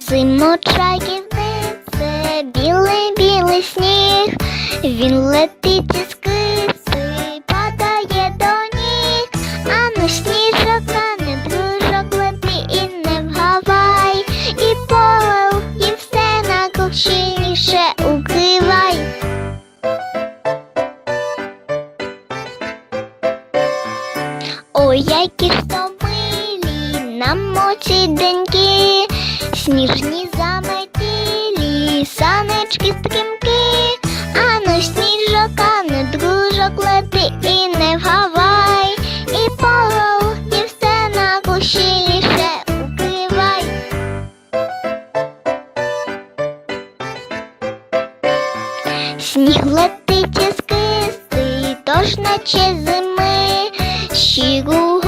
Зимочаїв це білий білий сніг, він летить із киси, падає до ніг, а ну сніжок, а не дружок, лети і не вгавай, і полил, і все найкощільніше Ой, які ж то милі намочі деньки, сніжні заметілі, санечки стрімки, а ну сніжок, а не дружок, лети і не вгавай, і полов, і все на найкощільніше укривай. Сніг летить із киси, тож наче 쉬고